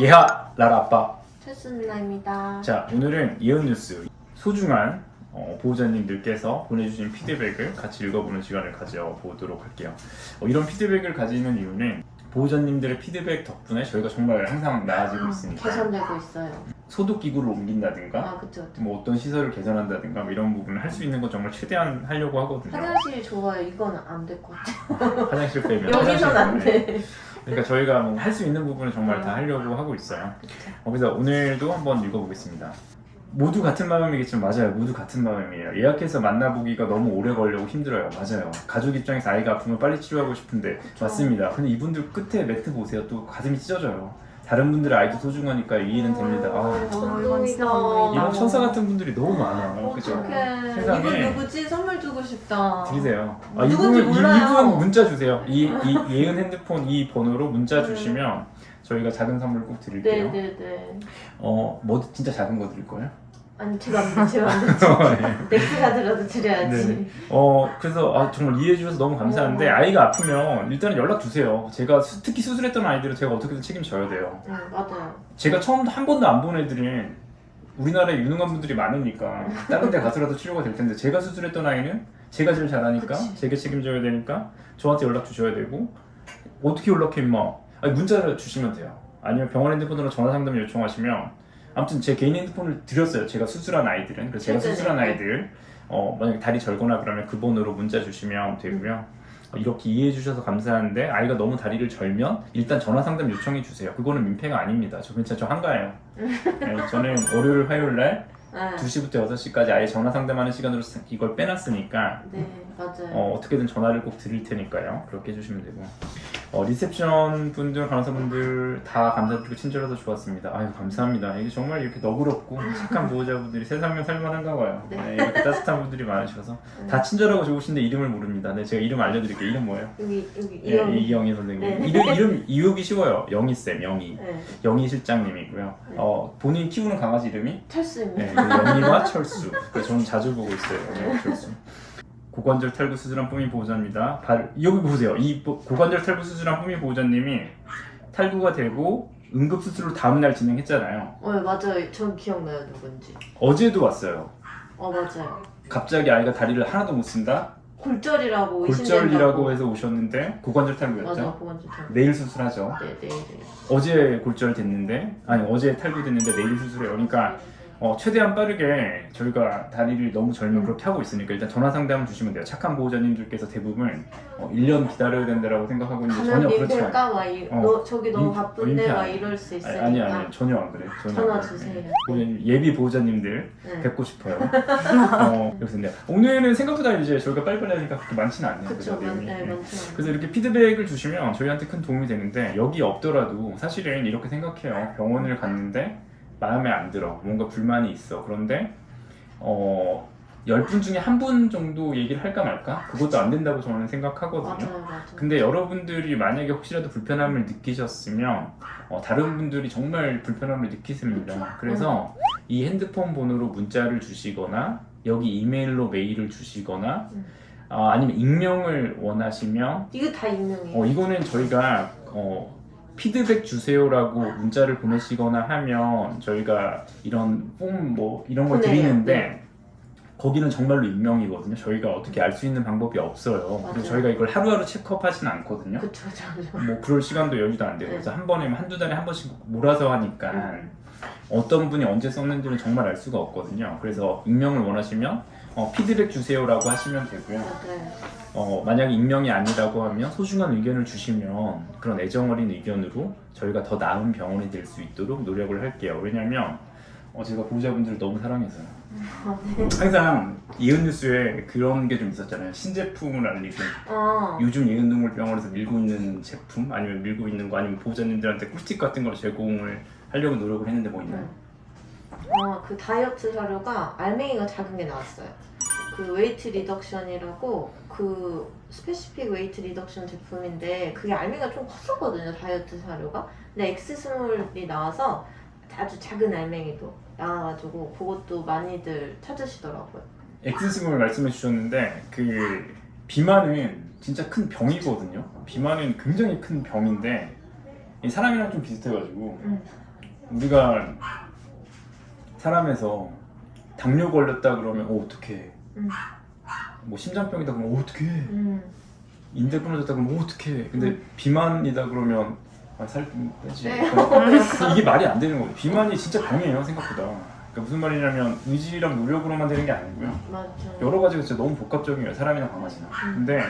예하 라라 아빠 최순나입니다. 자 오늘은 예언 뉴스 소중한 어, 보호자님들께서 보내주신 피드백을 같이 읽어보는 시간을 가져보도록 할게요 어, 이런 피드백을 가지는 이유는 보호자님들의 피드백 덕분에 저희가 정말 항상 나아지고 있으니까 개선되고 있어요. 소독 기구를 옮긴다든가 아 그쵸 그쵸. 뭐 어떤 시설을 개선한다든가 뭐 이런 부분을 할 수 있는 건 정말 최대한 하려고 하거든요 화장실이 좋아요. 이건 안 될 것 같아. 화장실 빼면 여기선 안 화장실 돼. 그러니까 저희가 뭐 할 수 있는 부분을 정말 다 하려고 하고 있어요. 어, 그래서 오늘도 한번 읽어보겠습니다. 모두 같은 마음이겠지만 맞아요. 모두 같은 마음이에요. 예약해서 만나보기가 너무 오래 걸려고 힘들어요. 맞아요. 가족 입장에서 아이가 아프면 빨리 치료하고 싶은데 맞습니다. 근데 이분들 끝에 매트 보세요. 또 가슴이 찢어져요. 다른 분들의 아이도 소중하니까 이해는 됩니다. 아, 감동이다. 이런 천사 같은 분들이 너무 많아요. 그죠? 어떡해. 세상에. 이분 누구지? 선물 주고 싶다. 드리세요. 아, 누군지 이분, 이, 몰라요. 이분 문자 주세요. 이, 이 예은 핸드폰 이 번호로 문자 주시면 저희가 작은 선물 꼭 드릴게요. 네네네. 어, 뭐 진짜 작은 거 드릴 거예요? 아니 제가 안 돼. 제가 안 돼. 넥스가 들어도 드려야지. 네. 어, 그래서 아, 정말 이해해 주셔서 너무 감사한데 어. 아이가 아프면 일단은 연락 주세요. 제가 수- 특히 수술했던 아이들은 제가 어떻게든 책임져야 돼요. 응 맞아요. 제가 처음 한 번도 안 본 애들은 우리나라에 유능한 분들이 많으니까 다른 데 가서라도 치료가 될 텐데 제가 수술했던 아이는 제가 제일 잘하니까 그치. 제가 책임져야 되니까 저한테 연락 주셔야 되고 어떻게 연락해 임마 아니 문자를 주시면 돼요 아니면 병원 핸드폰으로 전화 상담을 요청하시면 아무튼 제 개인 핸드폰을 드렸어요 제가 수술한 아이들은 그래서 제가 네네네. 수술한 아이들 어, 만약에 다리 절거나 그러면 그 번호로 문자 주시면 되고요 어, 이렇게 이해해 주셔서 감사한데 아이가 너무 다리를 절면 일단 전화 상담 요청해 주세요 그거는 민폐가 아닙니다 저 괜찮죠 한가해요 네, 저는 월요일 화요일 날 네. 2시부터 6시까지 아예 전화 상담하는 시간으로 쓰- 이걸 빼놨으니까 네 맞아요. 어, 어떻게든 전화를 꼭 드릴 테니까요. 그렇게 해주시면 되고 어, 리셉션 분들, 간호사분들 다 감사드리고 친절해서 좋았습니다. 아유 감사합니다. 이게 정말 이렇게 너그럽고 착한 보호자분들이 세상면 살만한가 봐요. 네. 네, 이렇게 따뜻한 분들이 많으셔서 네. 다 친절하고 좋으신데 이름을 모릅니다. 네, 제가 이름 알려드릴게요. 이름 뭐예요? 여기 여기 예, 이영. 이영희 선생님. 네. 이름 이름 이유기 쉬워요. 영희 쌤, 영희. 네. 영희 실장님이고요. 네. 어, 본인 키우는 강아지 이름이 철수입니다. 네, 그 영희와 철수. 그래서 저는 자주 보고 있어요. 영희와 철수. 고관절 탈구 수술한 뿜이 보호자입니다. 발, 여기 보세요. 이 보- 고관절 탈구 수술한 뿜이 보호자님이 탈구가 되고 응급 수술을 다음 날 진행했잖아요. 어 네, 맞아요. 전 기억나요 누군지. 어제도 왔어요. 어 맞아요. 갑자기 아이가 다리를 하나도 못 쓴다. 골절이라고 골절이라고. 해서 오셨는데 고관절 탈구였죠. 맞아 그건 좀 잘. 내일 수술하죠. 네 네, 네. 어제 골절 됐는데 아니 어제 탈구됐는데 내일 수술해요. 그러니까 어, 최대한 빠르게 저희가 다리를 너무 절면 그렇게 하고 있으니까 일단 전화 상담 주시면 돼요. 착한 보호자님들께서 대부분 어, 1년 기다려야 된다라고 생각하고 있는데 가면 전혀 그렇지 않아요. 막 이, 어. 너 저기 너무 민- 바쁜데 민폐 막. 이럴 수 아니, 있으니까. 아니 아니 전혀 안 그래요. 전혀 전화 안 그래요. 주세요. 네. 보호자님, 예비 보호자님들 네. 뵙고 싶어요. 어, 그래서 네. 오늘은 생각보다 이제 저희가 빨리빨리 하니까 그렇게 많지는 않네요. 그쵸 그죠, 많, 내용이. 네 네. 많죠. 그래서 이렇게 피드백을 주시면 저희한테 큰 도움이 되는데 여기 없더라도 사실은 이렇게 생각해요. 병원을 갔는데 마음에 안 들어. 뭔가 불만이 있어. 그런데 어 10분 중에 한 분 정도 얘기를 할까 말까? 그것도 안 된다고 저는 생각하거든요. 맞아요 맞아요. 근데 여러분들이 만약에 혹시라도 불편함을 느끼셨으면 어, 다른 분들이 정말 불편함을 느끼십니다. 그래서 이 핸드폰 번호로 문자를 주시거나 여기 이메일로 메일을 주시거나 음. 아, 아니면 익명을 원하시면 이거 다 익명이에요. 어, 이거는 저희가 어, 피드백 주세요라고 문자를 보내시거나 하면 저희가 이런 폼 뭐 이런 걸 보내요. 드리는데 네. 거기는 정말로 익명이거든요. 저희가 어떻게 알 수 있는 방법이 없어요. 맞아요. 그래서 저희가 이걸 하루하루 체크업하지는 않거든요. 그쵸 그쵸. 뭐 그럴 시간도 여유도 안 되고 네. 그래서 한 번에 한두 달에 한 번씩 몰아서 하니까 음. 어떤 분이 언제 썼는지는 정말 알 수가 없거든요. 그래서 익명을 원하시면 어, 피드백 주세요라고 하시면 되고요. 맞아요. 어, 만약에 익명이 아니라고 하면 소중한 의견을 주시면 그런 애정 어린 의견으로 저희가 더 나은 병원이 될 수 있도록 노력을 할게요. 왜냐면 어, 제가 보호자분들을 너무 사랑해서요. 아, 네. 항상 이은 뉴스에 그런 게 좀 있었잖아요. 신제품을 알리고 아 요즘 예은동물병원에서 밀고 있는 제품 아니면 밀고 있는 거 아니면 보호자님들한테 꿀팁 같은 걸 제공을 하려고 노력을 했는데 뭐 있나요? 아그 다이어트 사료가 알맹이가 작은 게 나왔어요. 그 웨이트 리덕션이라고 그 스페시픽 웨이트 리덕션 제품인데 그게 알맹이가 좀 컸었거든요 다이어트 사료가. 근데 엑스 스몰이 나와서 아주 작은 알맹이도 나와가지고 그것도 많이들 찾으시더라고요. 엑스스몰 말씀해 주셨는데 그 비만은 진짜 큰 병이거든요. 비만은 굉장히 큰 병인데 이 사람이랑 좀 비슷해가지고 음. 우리가 사람에서 당뇨 걸렸다 그러면 어 어떡해 음. 뭐 심장병이다 그러면 어 어떡해 음. 인대 끊어졌다 그러면 어 어떡해 근데 음. 비만이다 그러면 아, 살좀 빼지 네. 그러니까 이게 말이 안 되는 거예요 비만이 진짜 병이에요 생각보다 그러니까 무슨 말이냐면 의지랑 노력으로만 되는 게 아니고요 맞아. 여러 가지가 진짜 너무 복합적이에요 사람이나 강아지나 근데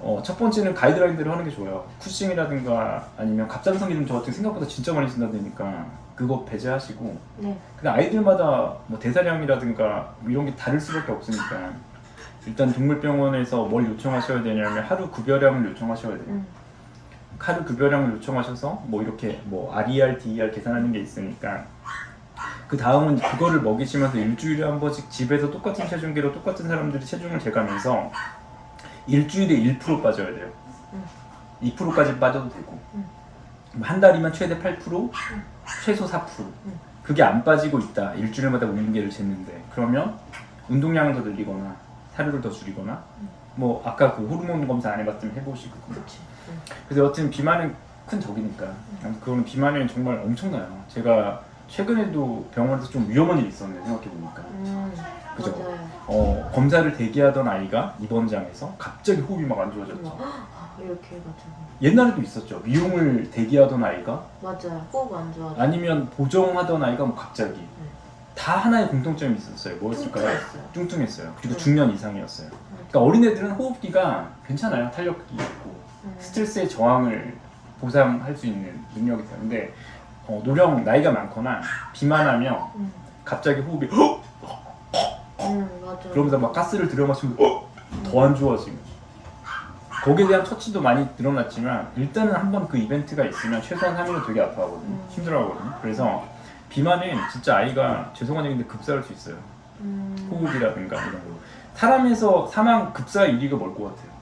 어, 첫 번째는 가이드라인대로 하는 게 좋아요 쿠싱이라든가 아니면 갑상선 이름 저 같은 게 생각보다 진짜 많이 쓴다 보니까 그거 배제하시고 네. 근데 아이들마다 뭐 대사량이라든가 뭐 이런 게 다를 수밖에 없으니까 일단 동물병원에서 뭘 요청하셔야 되냐면 하루 급여량을 요청하셔야 돼요 음. 하루 급여량을 요청하셔서 뭐 이렇게 뭐 RER, DER 계산하는 게 있으니까 그 다음은 그거를 먹이시면서 일주일에 한 번씩 집에서 똑같은 체중계로 똑같은 사람들이 체중을 재가면서 일주일에 1% 빠져야 돼요. 음. 2%까지 빠져도 되고 음. 한 달이면 최대 8%, 최소 4%. 음. 그게 안 빠지고 있다. 일주일마다 운동계를 쟀는데 그러면 운동량을 더 늘리거나 사료를 더 줄이거나 음. 뭐 아까 그 호르몬 검사 안 해봤으면 해보시고. 음. 그래서 여튼 비만은 큰 적이니까 그거는 비만은 정말 엄청나요. 제가 최근에도 병원에서 좀 위험한 일이 있었네 생각해 보니까 음. 그죠? 검사를 대기하던 아이가 입원장에서 갑자기 호흡이 막 안 좋아졌죠. 아, 이렇게 해가지고. 옛날에도 있었죠. 미용을 대기하던 아이가 맞아요. 호흡 안 좋아. 아니면 보정하던 아이가 뭐 갑자기 다 하나의 공통점이 있었어요. 뭐였을까요? 뚱뚱했어요. 뚱뚱했어요. 그리고 음. 중년 이상이었어요. 그러니까 어린애들은 호흡기가 괜찮아요. 탄력이 있고 음. 스트레스의 저항을 보상할 수 있는 능력이. 근데 어, 노령 나이가 많거나 비만하면 음. 갑자기 호흡이 맞아. 그러면서 막 가스를 들여 마시면 더 안 좋아지고 거기에 대한 처치도 많이 늘어났지만 일단은 한번 그 이벤트가 있으면 최소한 3일은 되게 아파하거든요. 음. 힘들어하거든요. 그래서 비만은 진짜 아이가 죄송한 얘기인데 급사할 수 있어요. 음. 호흡이라든가 이런 걸로. 사람에서 사망 급사 1위가 뭘 것 같아요?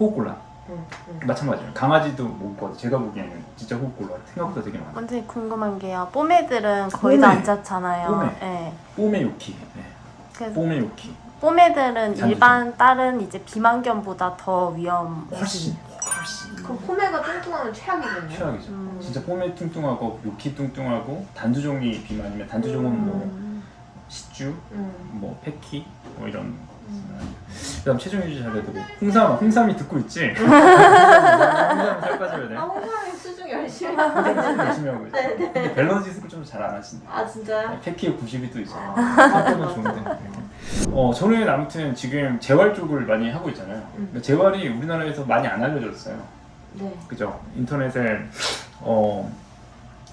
호흡곤란. 음, 음. 마찬가지예요. 강아지도 것 같아요. 제가 보기에는 진짜 호흡곤란. 생각보다 되게 많아요. 완전히 궁금한 게요. 뽀매들은 거의 다 뽀매. 안 잤잖아요. 뽀매. 네. 뽀메 요키. 네. 그래서 뽀메 요키. 뽀매들은 잔주죠. 일반 다른 이제 비만견보다 더 위험. 훨씬 훨씬 그럼 포메가 뚱뚱하면 최악이겠네요. 최악이죠. 음. 진짜 뽀메 뚱뚱하고 요키 뚱뚱하고 단두종이 비만이면 단두종은 뭐 음. 시주, 음. 뭐 패키 뭐 이런 음. 그다음 체중 유지 잘해야 되고 홍삼 홍삼이 듣고 있지? 홍삼 살 빠져야 돼. 아, 홍사님 수중 열심히 하고 홍삼 열심히 하고 있어. 근데 밸런스 있을 좀잘 안 하신대. 아, 진짜요? 패키에 90이 또 있어. 학교는 좋은데. 어 저는 아무튼 지금 재활 쪽을 많이 하고 있잖아요. 그러니까 재활이 우리나라에서 많이 안 알려졌어요. 네. 그죠? 인터넷에 어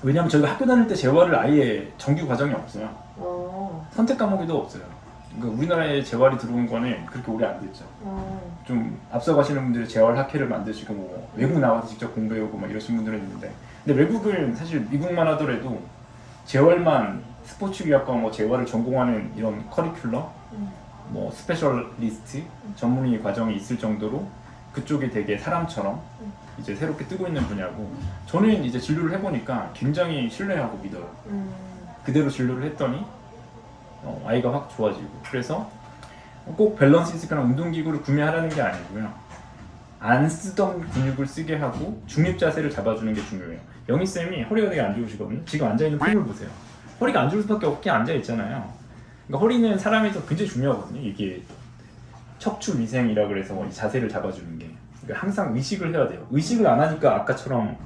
왜냐면 저희가 학교 다닐 때 재활을 아예 정규 과정이 없어요. 어. 선택 과목에도 없어요. 그러니까 우리나라에 재활이 들어온 거는 그렇게 오래 안 됐죠. 어. 좀 앞서가시는 분들이 재활 학회를 만드시고 뭐 외국 나가서 직접 공부해오고 막 이러신 분들은 있는데 근데 외국은 사실 미국만 하더라도 재활만 스포츠 기학과 뭐 재활을 전공하는 이런 커리큘럼 음. 뭐 스페셜리스트 전문의 과정이 있을 정도로 그쪽이 되게 사람처럼 음. 이제 새롭게 뜨고 있는 분야고 저는 이제 진료를 해보니까 굉장히 신뢰하고 믿어요. 음. 그대로 진료를 했더니 어, 아이가 확 좋아지고. 그래서 꼭 밸런스 있을까나 운동기구를 구매하라는 게 아니고요. 안 쓰던 근육을 쓰게 하고 중립 자세를 잡아주는 게 중요해요. 영희 쌤이 허리가 되게 안 좋으시거든요. 지금 앉아 있는 폼을 보세요. 허리가 안 좋을 수밖에 없게 앉아 있잖아요. 그러니까 허리는 사람에서 굉장히 중요하거든요. 이게 척추 위생이라 그래서 이 자세를 잡아주는 게. 그러니까 항상 의식을 해야 돼요. 의식을 안 하니까 아까처럼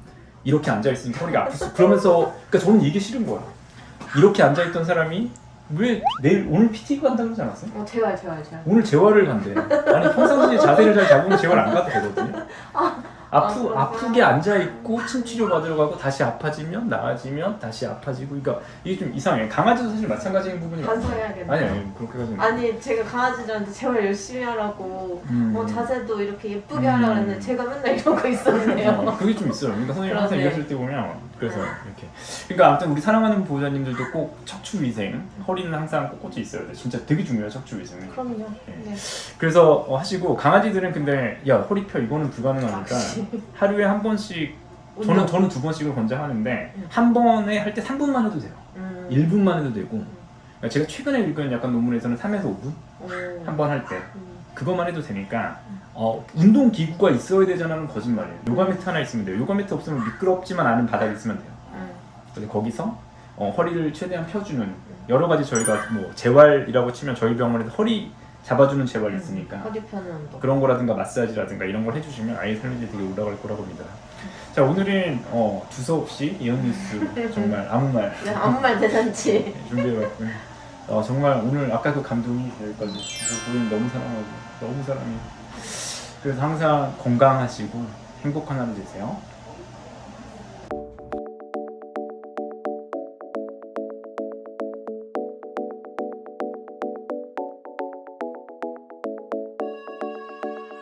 이렇게 앉아 있으니까 허리가 수 그러면서 그러니까 저는 이게 싫은 거야. 이렇게 앉아 있던 사람이 왜 내일 오늘 PT 간다 그러지 않았어요? 어, 재활, 재활, 재활. 오늘 재활을 간대. 아니 평상시에 자세를 잘 잡으면 재활 안 가도 되거든요. 아프 그렇구나. 아프게 앉아 있고 침 치료 받으러 가고 다시 아파지면 나아지면 다시 아파지고 그러니까 이게 좀 이상해. 강아지도 사실 마찬가지인 부분이. 반성해야겠네. 아니 아니 그렇게까지는. 아니 제가 강아지들한테 재활 열심히 하라고 음. 어, 자세도 이렇게 예쁘게 음. 하려고 했는데 제가 맨날 이러고 있었네요. 어, 그게 좀 있어요. 그러니까 선생님 항상 그러네. 얘기하실 때 보면 그래서 이렇게. 그러니까 아무튼 우리 사랑하는 보호자님들도 꼭 척추 위생, 허리는 항상 꼿꼿이 있어야 돼. 진짜 되게 중요해요 척추 위생은. 그럼요. 네. 네. 그래서 어, 하시고 강아지들은 근데 야 허리 펴 이거는 불가능하니까 하루에 한 번씩 저는 운동. 저는 두 번씩을 권장하는데 음. 한 번에 할 때 3분만 해도 돼요. 음. 1분만 해도 되고 그러니까 제가 최근에 읽은 약간 논문에서는 3에서 5분 오. 한번 할 때 음. 그것만 해도 되니까 어, 운동 기구가 있어야 되잖아는 거짓말이에요. 요가 매트 하나 있으면 돼요. 요가 매트 없으면 미끄럽지만 않은 바닥 있으면 돼요. 음. 그래서 거기서 어, 허리를 최대한 펴주는 여러 가지 저희가 뭐 재활이라고 치면 저희 병원에서 허리 잡아주는 재활이 있으니까 허리 펴는 운동. 그런 거라든가 마사지라든가 이런 걸 해주시면 아이 삶이 되게 올라갈 거라고 봅니다. 자 오늘은 어, 두서없이 이런 뉴스 정말 아무 말 네, 아무 말 대잔치. 준비해봤고요. 어, 정말 오늘 아까 그 감동이 여기까지. 그래서 너무 사랑하고 너무 사랑해요. 그래서 항상 건강하시고 행복한 하루 되세요.